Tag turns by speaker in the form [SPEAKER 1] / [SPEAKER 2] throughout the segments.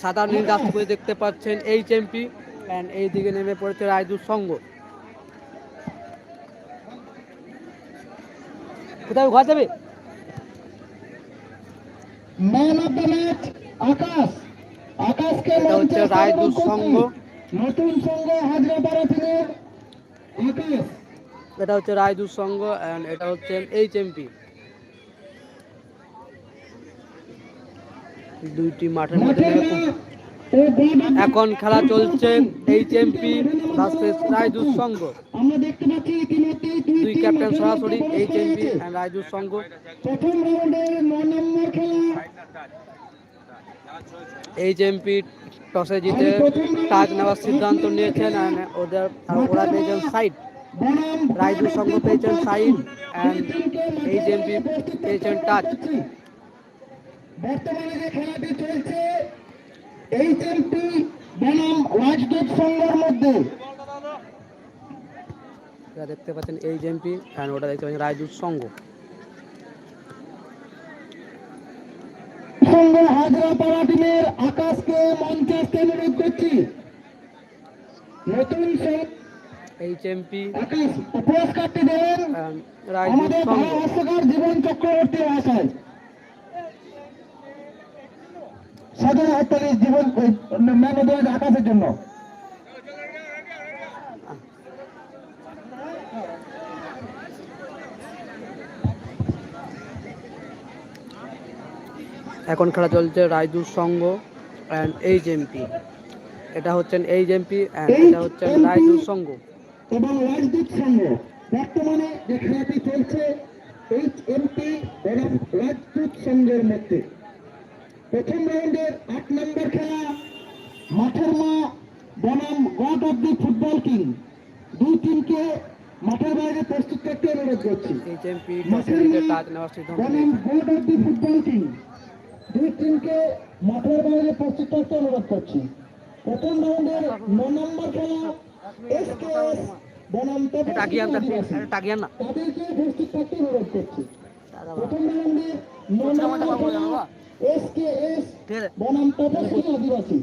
[SPEAKER 1] সাদা নীল রাস্তা দেখতে পাচ্ছেন এইচ এমপি অ্যান্ড এই দিকে নেমে পড়েছে রায়দুর সঙ্গ কোথায় ঘর যাবে
[SPEAKER 2] আকাশ। আকাশকে
[SPEAKER 1] হচ্ছে সংঘ।
[SPEAKER 2] নতুন সংঘ হাজরাপাড়া থেকে আকাশ।
[SPEAKER 1] এটা হচ্ছে রায়দুর সঙ্গ অ্যান্ড এটা হচ্ছে এইচ এমপি দুইটি মাঠের মধ্যে এখন খেলা চলছে এইচ এমপি ভার্সেস রায়দুর সঙ্গ
[SPEAKER 2] আমরা দেখতে পাচ্ছি ইতিমধ্যেই দুই
[SPEAKER 1] দুই ক্যাপ্টেন সরাসরি
[SPEAKER 2] মধ্যে
[SPEAKER 1] এইচ
[SPEAKER 2] প্রবেশ
[SPEAKER 1] এমপি
[SPEAKER 2] করেছে।
[SPEAKER 1] অ্যান্ড রায়দুর সঙ্গ
[SPEAKER 2] প্রথম রাউন্ডের ন নম্বর খেলা
[SPEAKER 1] এইচ এমপি টসে জিতে টাচ নেওয়ার সিদ্ধান্ত নিয়েছেন ওদের ওরা পেয়েছেন সাইড রায়দুর সঙ্গ পেয়েছেন সাইড অ্যান্ড এইচ এমপি পেয়েছেন টাচ
[SPEAKER 2] বর্তমানে যে খেলাটি চলছে এইচ এমপি বনাম রাজদূত সংঘের মধ্যে।
[SPEAKER 1] দেখতে পাচ্ছেন এইচ এমপি অ্যান্ড ওটা দেখতে পাচ্ছেন সঙ্গ
[SPEAKER 2] সংঘ। হাজরাপাড়া টিমের আকাশকে মঞ্চে অনুরোধ করছি। নতুন সংঘ
[SPEAKER 1] এইচ এমপি
[SPEAKER 2] আকাশ পুরস্কারটি দেবেন
[SPEAKER 1] রায়দুর
[SPEAKER 2] আমাদের ভারতবর্ষকার জীবন চক্রবর্তী ভাষায় সদর হাততালি জীবন অফ আকাশের জন্য।
[SPEAKER 1] এখন খেলা চলছে রায়দুর সংঘ অ্যান্ড এইচ এমপি এটা হচ্ছেন এইচ এমপি অ্যান্ড এটা হচ্ছেন রায়দুর সংঘ
[SPEAKER 2] এবং রাজদূত সংঘ বর্তমানে যে খেলাটি চলছে এইচ এমপি এবং রাজদূত সংঘের মধ্যে। প্রথম রাউন্ডের আট নম্বর খেলা মাঠের মা বনাম god of the football king. দুই টিমকে মাঠের বাইরে প্রস্তুত করতে অনুরোধ করছি।
[SPEAKER 1] জিতে টাচ
[SPEAKER 2] বনাম god of the football team দুই টিমকে মাঠের বাইরে প্রস্তুত করতে অনুরোধ করছি। প্রথম রাউন্ডের ন নম্বর খেলা এসকেএস বনাম
[SPEAKER 1] টাকিয়ান
[SPEAKER 2] আদিবাসী।
[SPEAKER 1] না।
[SPEAKER 2] তাদেরকে প্রস্তুত করতে অনুরোধ করছি। প্রথম রাউন্ডে ন নম্বর খেলা এসকেএস বনাম তপস্বী আদিবাসী।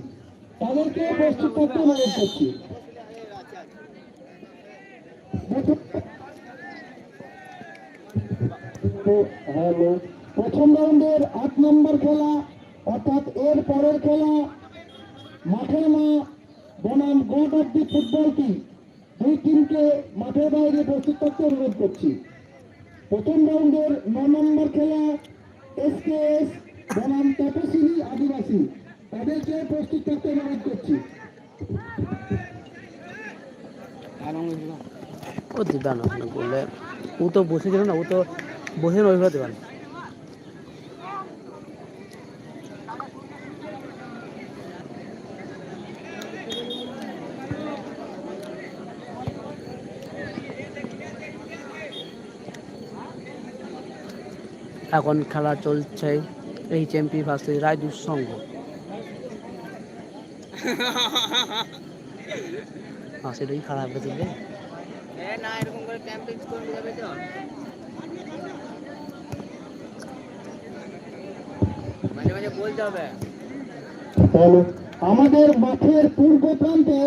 [SPEAKER 2] তাদেরকে প্রস্তুত করতে অনুরোধ করছি হ্যালো। প্রথম রাউন্ডের আট নম্বর খেলা অর্থাৎ এর পরের খেলা মাঠের মা বনাম god of the football team. দুই টিমকে মাঠের বাইরে প্রস্তুত করতে অনুরোধ করছি। প্রথম রাউন্ডের ন নম্বর খেলা এসকেএস বনাম তপশিলি আদিবাসী। তাদেরকে প্রস্তুত করতে অনুরোধ করছি।
[SPEAKER 1] ও না বললে, ও তো না, ও তো বসে দেবেন এখন খেলা চলছে। এমপি ভার্সেস রায়দুর সঙ্গ হ্যাঁ সেটাই খারাপ হয়েছে
[SPEAKER 3] না এরকম করে ক্যাম্পিং করে যাবে তো মাঝে মাঝে বলতে হবে
[SPEAKER 2] হ্যালো আমাদের মাঠের পূর্ব প্রান্তে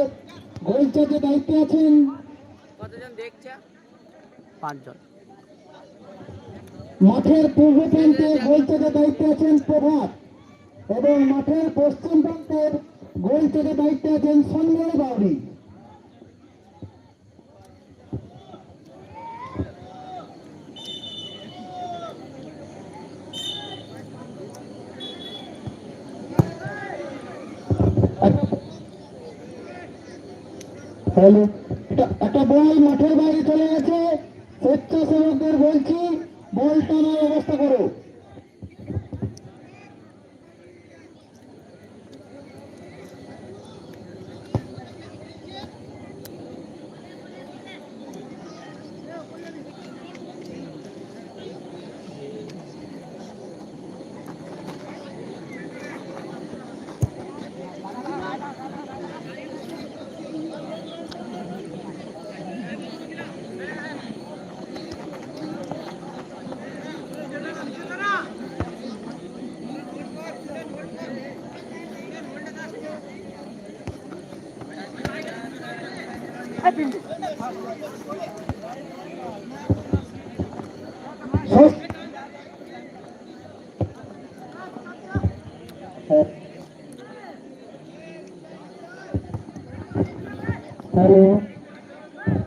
[SPEAKER 2] গোলচাতে দায়িত্বে আছেন
[SPEAKER 3] কতজন দেখছে?
[SPEAKER 1] পাঁচজন।
[SPEAKER 2] মাঠের পূর্ব প্রান্তে গোলচাতে দায়িত্বে আছেন প্রভাত এবং মাঠের পশ্চিম প্রান্তের গোল থেকে দায়িত্বে আছেন সঞ্জয় বাউরি একটা বল মাঠের বাইরে চলে গেছে। স্বেচ্ছাসেবকদের বলছি বল ব্যবস্থা করো।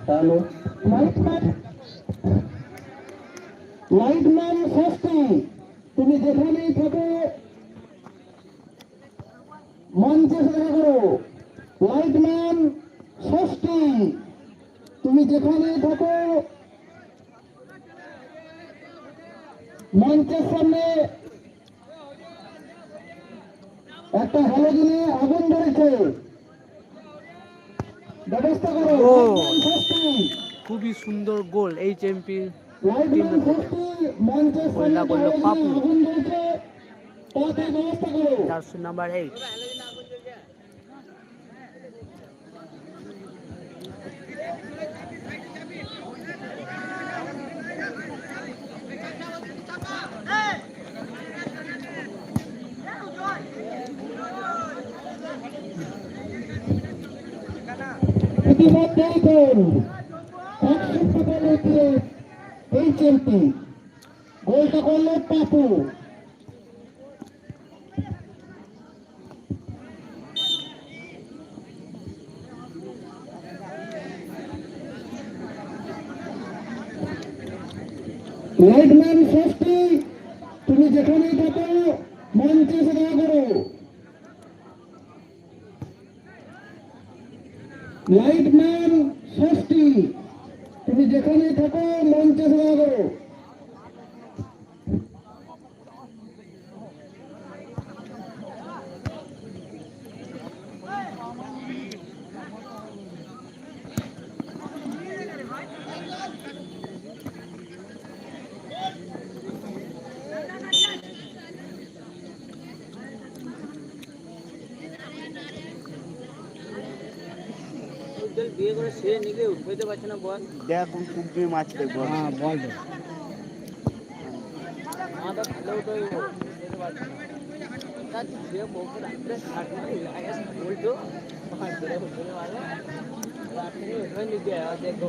[SPEAKER 2] হ্যালো লাইটম্যান লাইটম্যান ষষ্ঠী, তুমি যেখানেই থাকো, মঞ্চে সেবা করো। লাইটম্যান ষষ্ঠী, তুমি যেখানেই থাকো, মঞ্চের সামনে একটা হ্যালোজিনে আগুন ধরেছে ব্যবস্থা করো
[SPEAKER 1] ও।
[SPEAKER 2] লাইটম্যান ষষ্ঠী
[SPEAKER 1] খুবই সুন্দর গোল
[SPEAKER 2] এই চ্যাম্পিয়ন
[SPEAKER 1] গোলটা করল পাপু। Number eight.
[SPEAKER 2] গোল একষট্টি গোলের দিয়ে এইচ এমপি গোলটা করল পাপু লাইটম্যান ষষ্ঠী তুমি যেখানেই থাকো, মঞ্চে দেখা করো। লাইটম্যান ষষ্ঠী
[SPEAKER 3] সে নিলে উঠতে পারছে না বল
[SPEAKER 4] দেখ কোন কুকবি মাছ দেখবো
[SPEAKER 1] হ্যাঁ বল
[SPEAKER 3] মাথা ঠান্ডা উঠে যেতে পারছে না তার সে বউকে রাত্রে ষাট মারি লাগে উল্টো পাঁচ ধরে ধরে মারে রাত্রে উঠে নিতে আর দেখো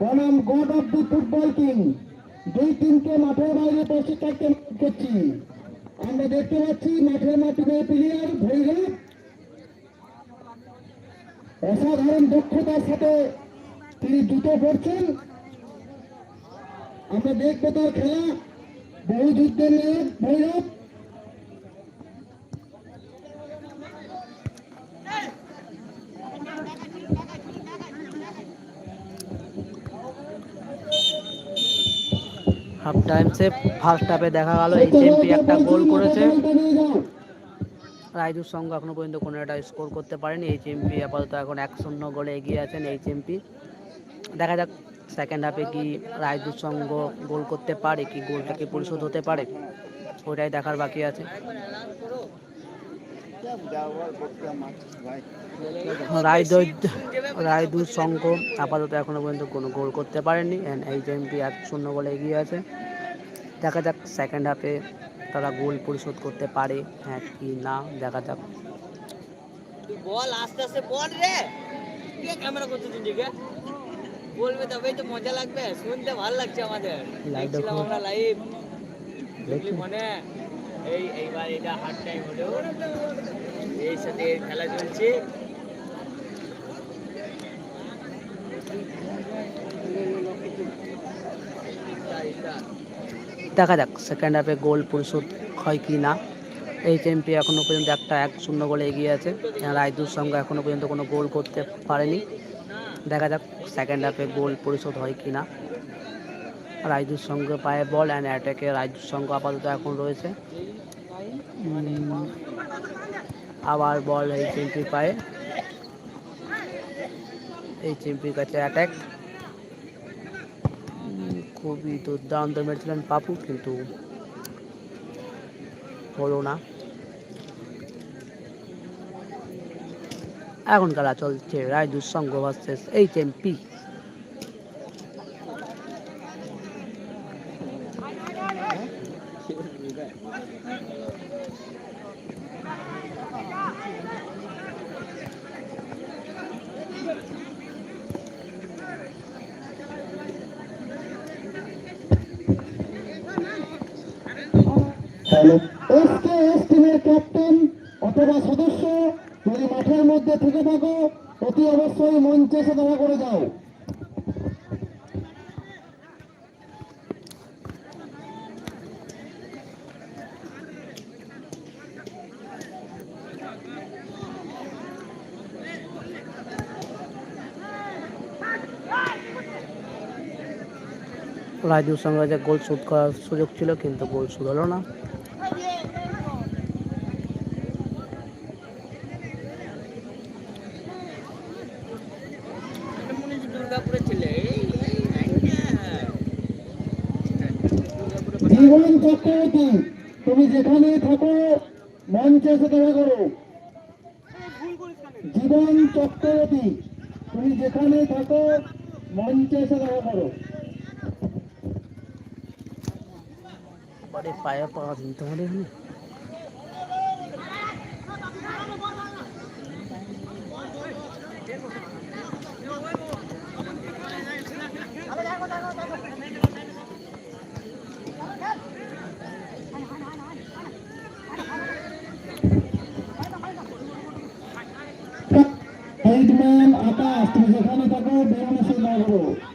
[SPEAKER 2] বনাম god of the football king. দুই টিমকে মাঠের বাইরে প্রশিক্ষণ করছি। আমরা দেখতে পাচ্ছি মাঠের মা টিমের প্লেয়ার ভৈরব। অসাধারণ দক্ষতার সাথে তিনি জুতো পড়ছেন আমরা দেখব তার খেলা। বহু যুদ্ধের নায়ক ভৈরব।
[SPEAKER 1] হাফ টাইম সে ফার্স্ট হাফে দেখা গেল। এইচ এমপি একটা গোল করেছে। রাইজুর সঙ্গে এখনও পর্যন্ত কোনো একটা স্কোর করতে পারেনি। এইচ এমপি আপাতত এখন এক শূন্য গোলে এগিয়ে আছেন এইচ এমপি দেখা যাক সেকেন্ড হাফে কি রাইজুর সঙ্গ গোল করতে পারে, কি গোলটা কি পরিশোধ হতে পারে। ওটাই দেখার বাকি আছে। রায়দুর রায়দুর আপাতত এখনও পর্যন্ত কোনো গোল করতে পারেনি এইচ এমপি এক শূন্য গোলে এগিয়ে আছে। দেখা যাক সেকেন্ড হাফে তারা গোল পরিশোধ করতে পারে। হ্যাঁ কি না দেখা যাক।
[SPEAKER 3] তুই বল আস্তে আস্তে বল রে। কে ক্যামেরা করছে তুই দিকে বলবে তবেই তো মজা লাগবে শুনতে ভালো লাগছে আমাদের।
[SPEAKER 1] Live
[SPEAKER 3] দেখছিলাম
[SPEAKER 1] দেখো।
[SPEAKER 3] আমরা লাইভ দেখলি
[SPEAKER 1] দেখি।
[SPEAKER 3] মনে? এই এইবার এটা হার্ড টাইম হলো। এই সাথে এর খেলা চলছে।
[SPEAKER 1] দেখা যাক সেকেন্ড হাফে গোল পরিশোধ হয় কি না। এইচ এমপি এখনও পর্যন্ত একটা এক শূন্য গোলে এগিয়ে আছে। রায়দুর সঙ্গে এখনও পর্যন্ত কোনো গোল করতে পারেনি। দেখা যাক সেকেন্ড হাফে গোল পরিশোধ হয় কি না। রায়দুর সঙ্গে পায়ে বল অ্যান্ড অ্যাটাকে রায়দুর সঙ্গে আপাতত এখন রয়েছে। আবার বল এইচ এমপির পায়ে। এইচ এমপির কাছে অ্যাটাক খুবই দুর্দান্ত মেরেছিলেন পাপু, কিন্তু হলো না। এখন খেলা চলছে রায়দুর সঙ্গ ভার্সেস এইচ এমপি
[SPEAKER 2] হ্যালো অথবা সদস্য মাঠের মধ্যে থেকে থাকো, অতি অবশ্যই মঞ্চে এসে দেখা করে যাও।
[SPEAKER 1] গোল শোধ করার সুযোগ ছিল, কিন্তু গোল শোধ হলো না
[SPEAKER 3] মনে হচ্ছে দুর্গাপুরের ছেলে এই, এই, এই, দুর্গাপুরে
[SPEAKER 2] জীবন চক্রবর্তী তুমি যেখানে থাকো মঞ্চে এসে দেখা করো। জীবন চক্রবর্তী তুমি যেখানে থাকো মঞ্চে এসে দেখা করো।
[SPEAKER 1] বাড়ি পায়ে দিতে পারে
[SPEAKER 2] হেডম্যান আকাশ তুমি যেখানে থাকো বেরোনে এসে দেখা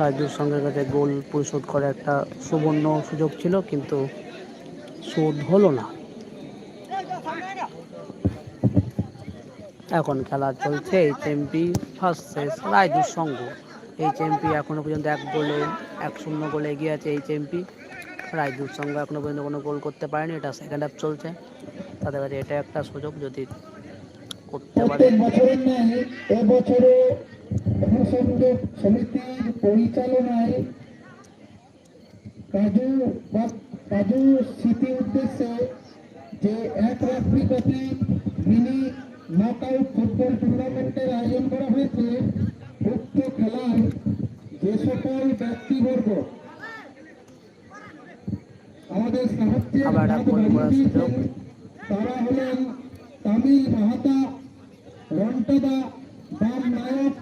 [SPEAKER 1] রাজুর সঙ্গে কাছে গোল পরিশোধ করার একটা সুবর্ণ সুযোগ ছিল, কিন্তু শোধ হলো না। এখন খেলা চলছে এইচ এমপি ভার্সেস রায়দুর সঙ্গ। এইচ এমপি এখনও পর্যন্ত এক গোলে, এক শূন্য গোলে এগিয়ে আছে এইচ এমপি রায়দুর সঙ্গ এখনও পর্যন্ত কোনো গোল করতে পারেনি, এটা সেকেন্ড হাফ চলছে। তাদের কাছে এটা একটা সুযোগ যদি করতে পারে।
[SPEAKER 2] জনসংযোগ সমিতির পরিচালনায় কাজু বা কাজু স্মৃতি উদ্দেশ্যে যে এক রাত্রি মিনি নক আউট ফুটবল টুর্নামেন্টের আয়োজন করা হয়েছে উক্ত খেলায় যে সকল ব্যক্তিবর্গ আমাদের। দিয়েছেন তারা হলেন তামিল মাহাতা রন্টদা বাম নায়ক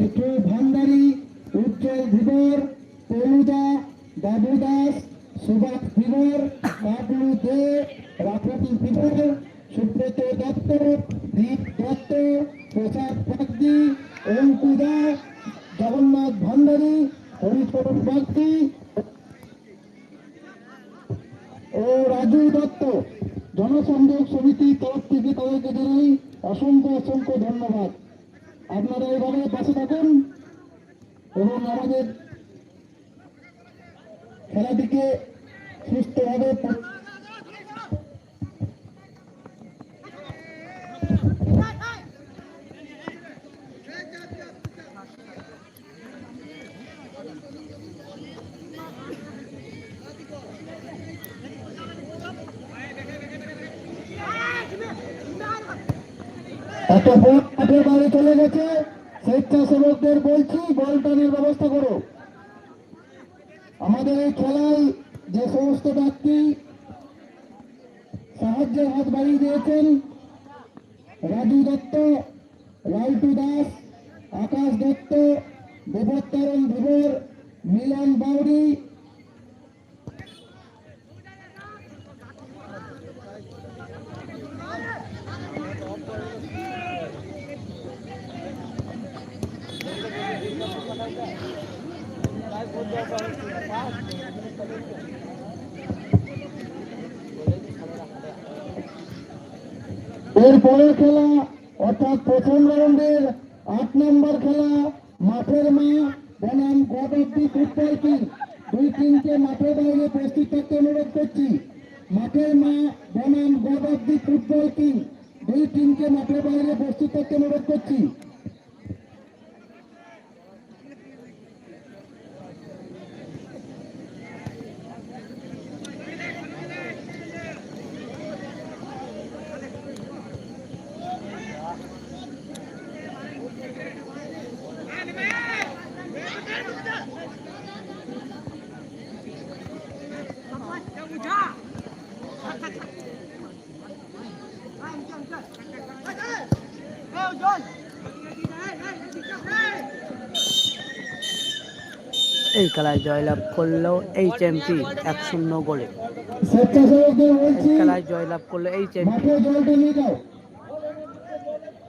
[SPEAKER 2] মিঠু ভান্ডারী, উজ্জ্বল ধীবর, তনুজা বাবু দাস সুভাষ ধীবর, বাবলু দে রাফতি ধীবর, সুব্রত দত্ত, দীপ দত্ত, প্রসাদ বাগদি অঙ্কুদা জগন্নাথ ভান্ডারী একটা বল মাঠের বাইরে চলে গেছে, স্বেচ্ছাসেবকদের বলছি বল টানের ব্যবস্থা করো। আমাদের এই খেলায় যে সমস্ত ব্যক্তি সাহায্যের হাত বাড়িয়ে দিয়েছেন রাজু দত্ত লালটু দাস আকাশ দত্ত দেবত্তরণ ধীবর মিলন বাউরি এর পরের খেলা, অর্থাৎ প্রথম রাউন্ডের আট নম্বর খেলা, মাঠের মা বনাম গড অফ ফুটবল দুই টিমকে মাঠের বাইরে প্রস্তুত থাকতে অনুরোধ করছি। মাঠের মা বনাম গড অফ ফুটবল দুই টিমকে মাঠের বাইরে প্রস্তুত থাকতে অনুরোধ করছি।
[SPEAKER 1] এই খেলায় জয়লাভ করল এইচ চ্যাম্পি এক শূন্য গোলে। এই খেলায় জয়লাভ করল এইচ এমপি